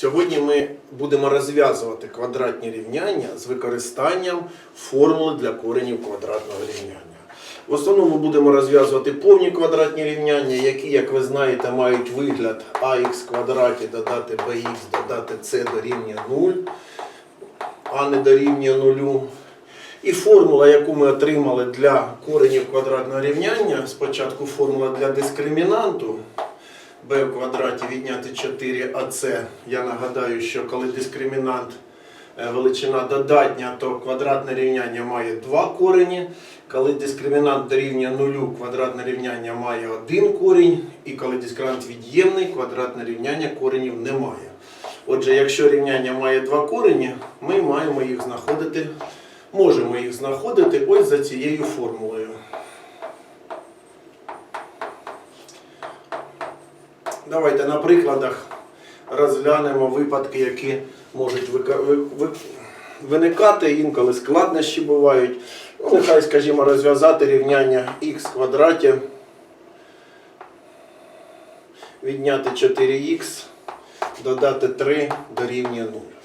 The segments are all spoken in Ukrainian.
Сьогодні ми будемо розв'язувати квадратні рівняння з використанням формули для коренів квадратного рівняння. В основному будемо розв'язувати повні квадратні рівняння, які, як ви знаєте, мають вигляд ax квадраті додати bx додати c дорівнює 0, а не дорівнює 0. І формула, яку ми отримали для коренів квадратного рівняння, спочатку формула для дискримінанту b в квадраті відняти 4ac. Я нагадаю, що коли дискримінант е, величина додатня, то квадратне рівняння має два корені. Коли дискримінант дорівнює нулю, квадратне рівняння має один корінь. І коли дискримінант від'ємний, квадратне рівняння коренів немає. Отже, якщо рівняння має два корені, ми маємо їх знаходити, можемо їх знаходити ось за цією формулою. Давайте на прикладах розглянемо випадки, які можуть виникати, інколи складнощі бувають. Ну, нехай, скажімо, розв'язати рівняння х квадраті, відняти 4х, додати 3 дорівнює 0.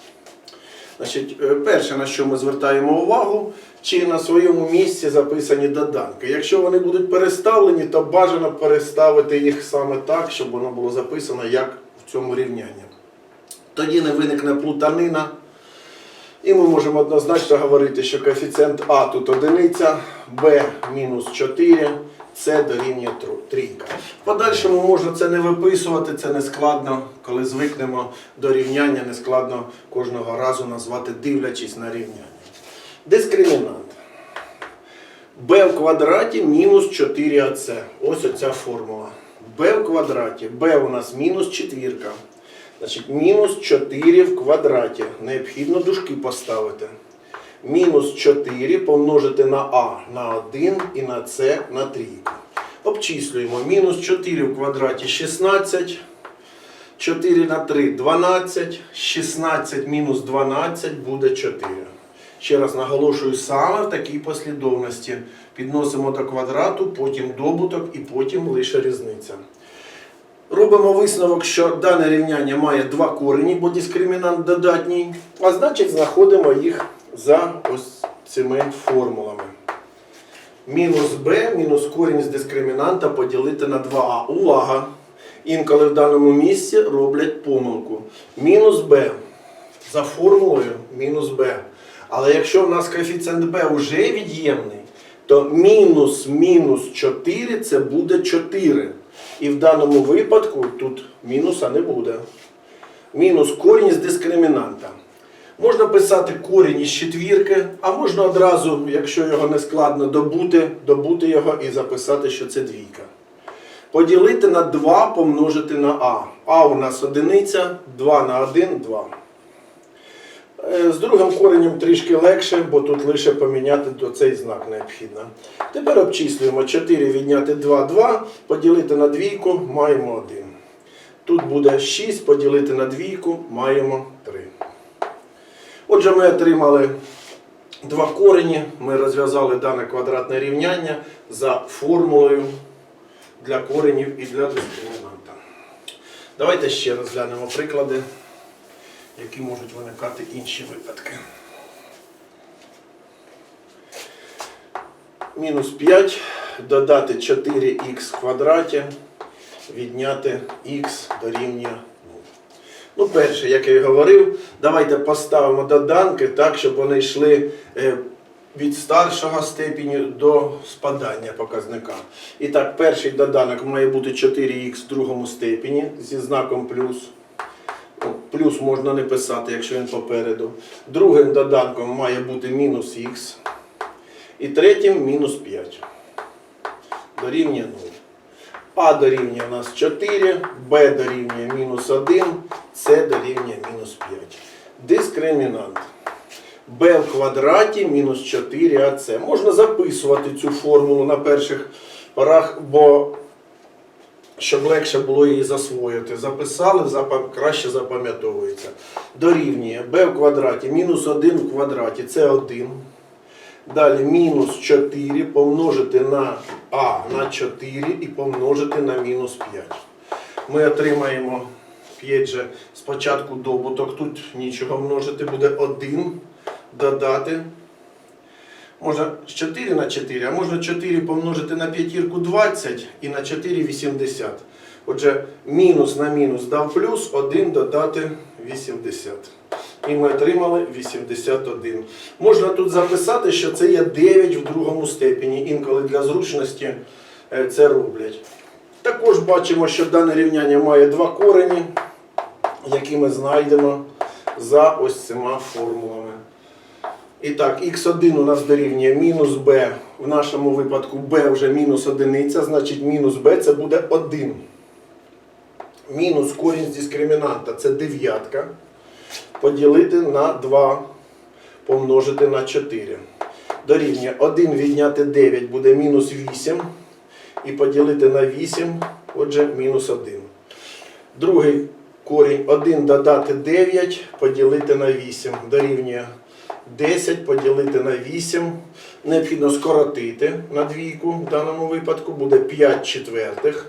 Значить, е, перше, на що ми звертаємо увагу, чи на своєму місці записані доданки. Якщо вони будуть переставлені, то бажано переставити їх саме так, щоб воно було записано як в цьому рівнянні. Тоді не виникне плутанина. І ми можемо однозначно говорити, що коефіцієнт А тут одиниця, Б мінус 4, С дорівнює трійка. В подальшому можна це не виписувати, це не складно, коли звикнемо до рівняння, не складно кожного разу назвати, дивлячись на рівняння. Дискримінант. b в квадраті мінус 4ac. Ось оця формула. b в квадраті. b у нас мінус четвірка. Значить, мінус 4 в квадраті. Необхідно дужки поставити. Мінус 4 помножити на а на 1 і на c на трійку. Обчислюємо. Мінус 4 в квадраті 16. 4 на 3 12. 16 мінус 12 буде 4. Ще раз наголошую, саме в такій послідовності. Підносимо до квадрату, потім добуток і потім лише різниця. Робимо висновок, що дане рівняння має два корені, бо дискримінант додатній, а значить знаходимо їх за ось цими формулами. Мінус b, мінус корінь з дискримінанта поділити на 2а. Увага! Інколи в даному місці роблять помилку. Мінус b за формулою мінус b. Але якщо в нас коефіцієнт b вже від'ємний, то мінус мінус 4 це буде 4. І в даному випадку тут мінуса не буде. Мінус корінь з дискримінанта. Можна писати корінь із четвірки, а можна одразу, якщо його не складно добути, добути його і записати, що це двійка. Поділити на 2 помножити на а. А у нас одиниця, 2 на 1 2. Е, З другим коренем трішки легше, бо тут лише поміняти цей знак необхідно. Тепер обчислюємо 4 відняти 2, 2, поділити на двійку, маємо 1. Тут буде 6, поділити на двійку, маємо 3. Отже, ми отримали два корені, ми розв'язали дане квадратне рівняння за формулою для коренів і для дискримінанта. Давайте ще розглянемо приклади які можуть виникати інші випадки. Мінус 5 додати 4х в квадраті, відняти х дорівнює 0. Ну, перше, як я і говорив, давайте поставимо доданки так, щоб вони йшли е, від старшого степені до спадання показника. І так, перший доданок має бути 4х в другому степені зі знаком плюс. Плюс можна не писати, якщо він попереду. Другим доданком має бути мінус х. І третім мінус 5. Дорівнює 0. А дорівнює у нас 4, Б дорівнює мінус 1, С дорівнює мінус 5. Дискримінант. b в квадраті мінус 4ac. Можна записувати цю формулу на перших порах, бо щоб легше було її засвоїти. Записали, запам- краще запам'ятовується. Дорівнює b в квадраті мінус 1 в квадраті це 1. Далі мінус 4 помножити на а на 4 і помножити на мінус 5. Ми отримаємо 5 же спочатку добуток, тут нічого множити, буде 1 додати. Можна 4 на 4, а можна 4 помножити на п'ятірку 20 і на 4 80. Отже, мінус на мінус дав плюс, 1 додати 80. І ми отримали 81. Можна тут записати, що це є 9 в другому степені. Інколи для зручності е, це роблять. Також бачимо, що дане рівняння має два корені, які ми знайдемо за ось цими формулами. І так, х1 у нас дорівнює мінус b. В нашому випадку b вже мінус одиниця, значить мінус b це буде 1. Мінус корінь з дискримінанта це дев'ятка. Поділити на 2, помножити на 4. Дорівнює 1 відняти 9 буде мінус 8. І поділити на 8, отже, мінус 1. Другий корінь 1 додати 9, поділити на 8. Дорівнює 10 поділити на 8. Необхідно скоротити на двійку. В даному випадку буде 5 четвертих.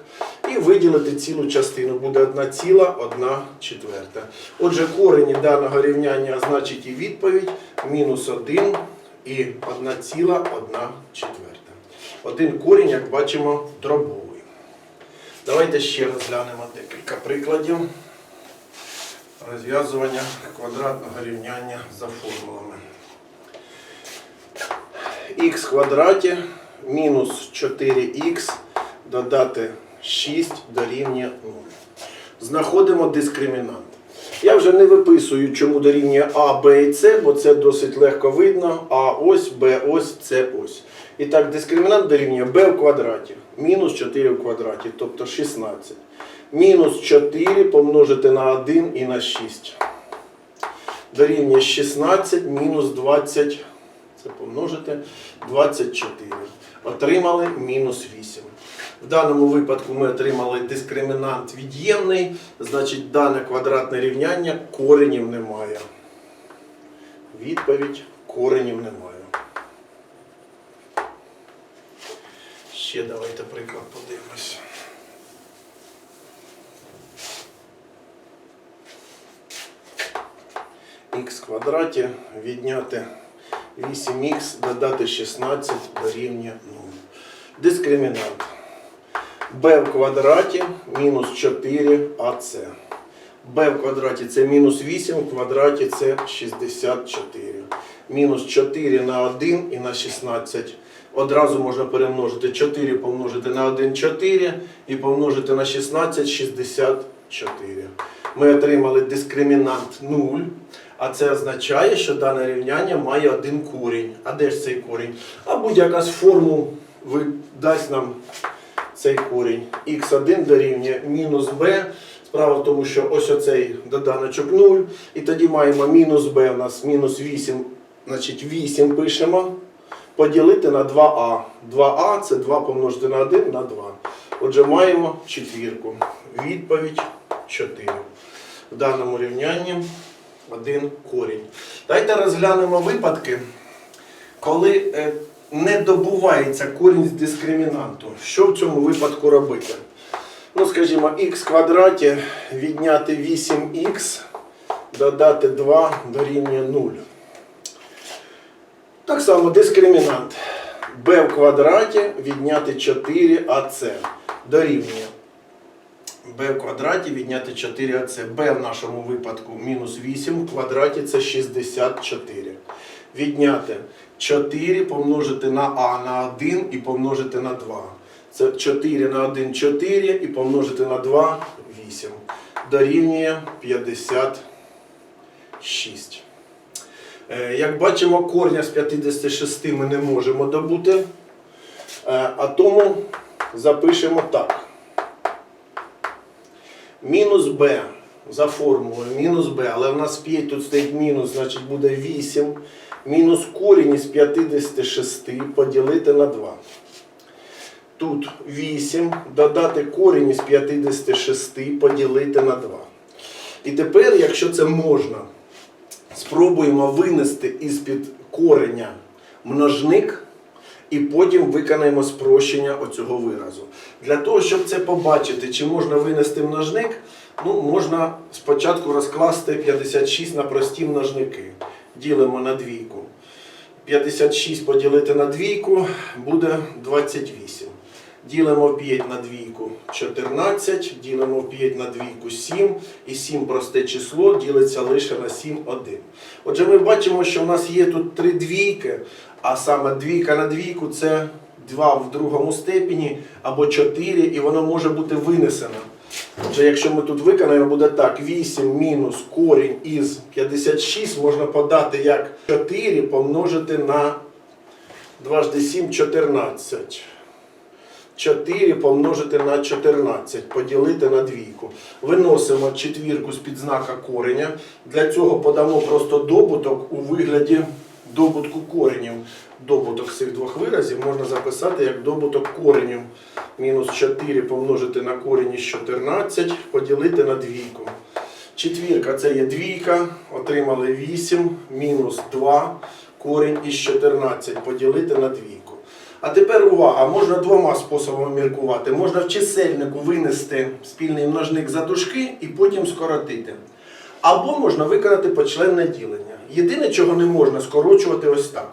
І виділити цілу частину. Буде 1 ціла, 1 четверта. Отже, корені даного рівняння значить і відповідь мінус 1 і 1 ціла, 1 четверта. Один корінь, як бачимо, дробовий. Давайте ще розглянемо декілька прикладів розв'язування квадратного рівняння за формулами. х квадраті мінус 4х додати 6 дорівнює 0. Знаходимо дискримінант. Я вже не виписую, чому дорівнює А, Б і С, бо це досить легко видно. А ось, Б ось, С ось. І так, дискримінант дорівнює b в квадраті. Мінус 4 в квадраті, тобто 16. Мінус 4 помножити на 1 і на 6. Дорівнює 16 мінус 20. Це помножити 24. Отримали мінус 8. В даному випадку ми отримали дискримінант від'ємний, значить дане квадратне рівняння коренів немає. Відповідь коренів немає. Ще давайте приклад подивимось. х квадраті відняти 8х, додати 16 дорівнює 0. Дискримінант. b в квадраті мінус 4ac. b в квадраті це мінус 8, в квадраті це 64. Мінус 4 на 1 і на 16. Одразу можна перемножити 4 помножити на 1 4 і помножити на 16 64. Ми отримали дискримінант 0. А це означає, що дане рівняння має один корінь. А де ж цей корінь? А будь-яка з формул дасть нам цей корінь. х1 дорівнює мінус b. Справа в тому, що ось оцей доданочок 0. І тоді маємо мінус b у нас мінус 8, значить 8 пишемо. Поділити на 2а. 2а це 2 помножити на 1 на 2. Отже, маємо четвірку. Відповідь 4. В даному рівнянні один корінь. Давайте розглянемо випадки, коли е, не добувається корінь з дискримінанту. Що в цьому випадку робити? Ну, скажімо, х квадраті відняти 8х, додати 2 дорівнює 0. Так само дискримінант b в квадраті відняти 4ac дорівнює b в квадраті відняти 4ac. b в нашому випадку мінус 8 в квадраті це 64. Відняти 4 помножити на а на 1 і помножити на 2. Це 4 на 1 4 і помножити на 2 8. Дорівнює 56. Е, Як бачимо, корня з 56 ми не можемо добути, Е, а тому запишемо так. Мінус b за формулою мінус b, але в нас 5 тут стоїть мінус, значить буде 8. Мінус корінь із 56 поділити на 2. Тут 8, додати корінь із 56 поділити на 2. І тепер, якщо це можна, спробуємо винести із-під кореня множник і потім виконаємо спрощення оцього виразу. Для того, щоб це побачити, чи можна винести множник, Ну, можна спочатку розкласти 56 на прості множники. Ділимо на двійку. 56 поділити на двійку буде 28. Ділимо 5 на двійку 14, ділимо 5 на двійку 7, і 7 просте число ділиться лише на 7 1. Отже, ми бачимо, що в нас є тут три двійки, а саме двійка на двійку це 2 в другому степені або 4, і воно може бути винесено. Отже, якщо ми тут виконаємо, буде так: 8 мінус корінь із 56 можна подати як 4 помножити на 2 7 14. 4 помножити на 14, поділити на двійку. Виносимо четвірку з-під знака кореня. Для цього подамо просто добуток у вигляді добутку коренів. Добуток цих двох виразів можна записати як добуток коренів. Мінус 4 помножити на корінь із 14, поділити на двійку. Четвірка це є двійка, отримали 8, мінус 2, корінь із 14, поділити на двійку. А тепер увага, можна двома способами міркувати. Можна в чисельнику винести спільний множник за дужки і потім скоротити. Або можна виконати почленне ділення. Єдине, чого не можна скорочувати ось так.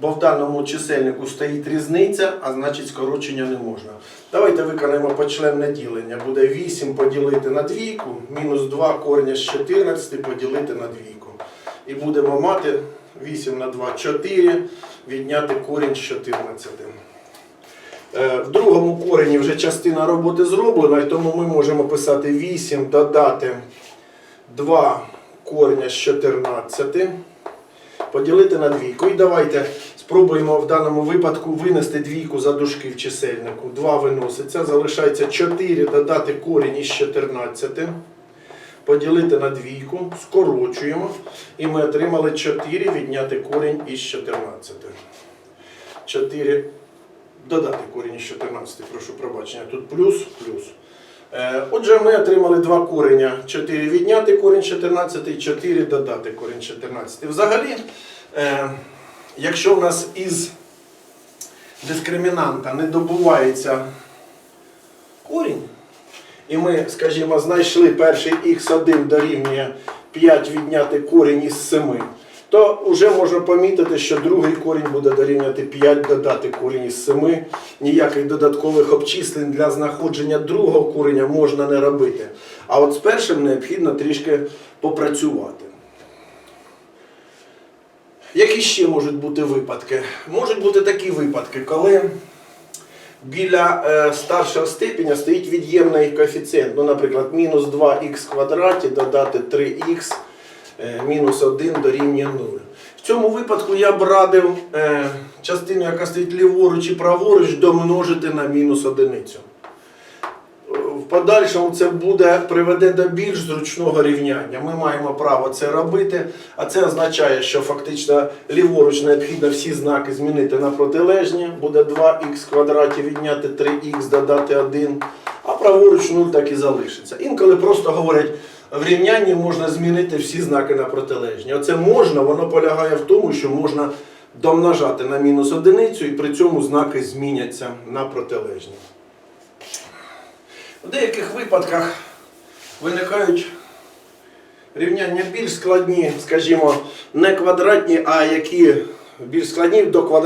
Бо в даному чисельнику стоїть різниця, а значить скорочення не можна. Давайте виконаємо почленне ділення. Буде 8 поділити на двійку, мінус 2 корня з 14 поділити на двійку. І будемо мати 8 на 2 4, відняти корінь з 14. Е, В другому корені вже частина роботи зроблена, і тому ми можемо писати 8, додати 2 корня з 14, поділити на двійку. І давайте спробуємо в даному випадку винести двійку за дужки в чисельнику. 2 виноситься, залишається 4 додати корінь із 14. Поділити на двійку, скорочуємо, і ми отримали 4 відняти корінь із 14. 4 додати корінь із 14, прошу пробачення. Тут плюс, плюс. Е, Отже, ми отримали два кореня. 4 відняти корінь 14 і 4 додати корінь 14. Взагалі, е, якщо в нас із дискримінанта не добувається корінь, і ми, скажімо, знайшли перший х1 дорівнює 5 відняти корінь із 7, то вже можна помітити, що другий корінь буде дорівнювати 5 додати корінь із 7. Ніяких додаткових обчислень для знаходження другого кореня можна не робити. А от з першим необхідно трішки попрацювати. Які ще можуть бути випадки? Можуть бути такі випадки, коли біля е, старшого степеня стоїть від'ємний коефіцієнт. Ну, наприклад, мінус 2х квадраті додати 3х е, мінус 1 дорівнює 0. В цьому випадку я б радив е, частину, яка стоїть ліворуч і праворуч, домножити на мінус одиницю. В подальшому це буде приведе до більш зручного рівняння. Ми маємо право це робити, а це означає, що фактично ліворуч необхідно всі знаки змінити на протилежні. Буде 2х квадраті відняти 3х додати 1, а праворуч 0 так і залишиться. Інколи просто говорять, в рівнянні можна змінити всі знаки на протилежні. Оце можна, воно полягає в тому, що можна домножати на мінус одиницю і при цьому знаки зміняться на протилежні. В деяких випадках виникають рівняння більш складні, скажімо, не квадратні, а які більш складні до квадратних.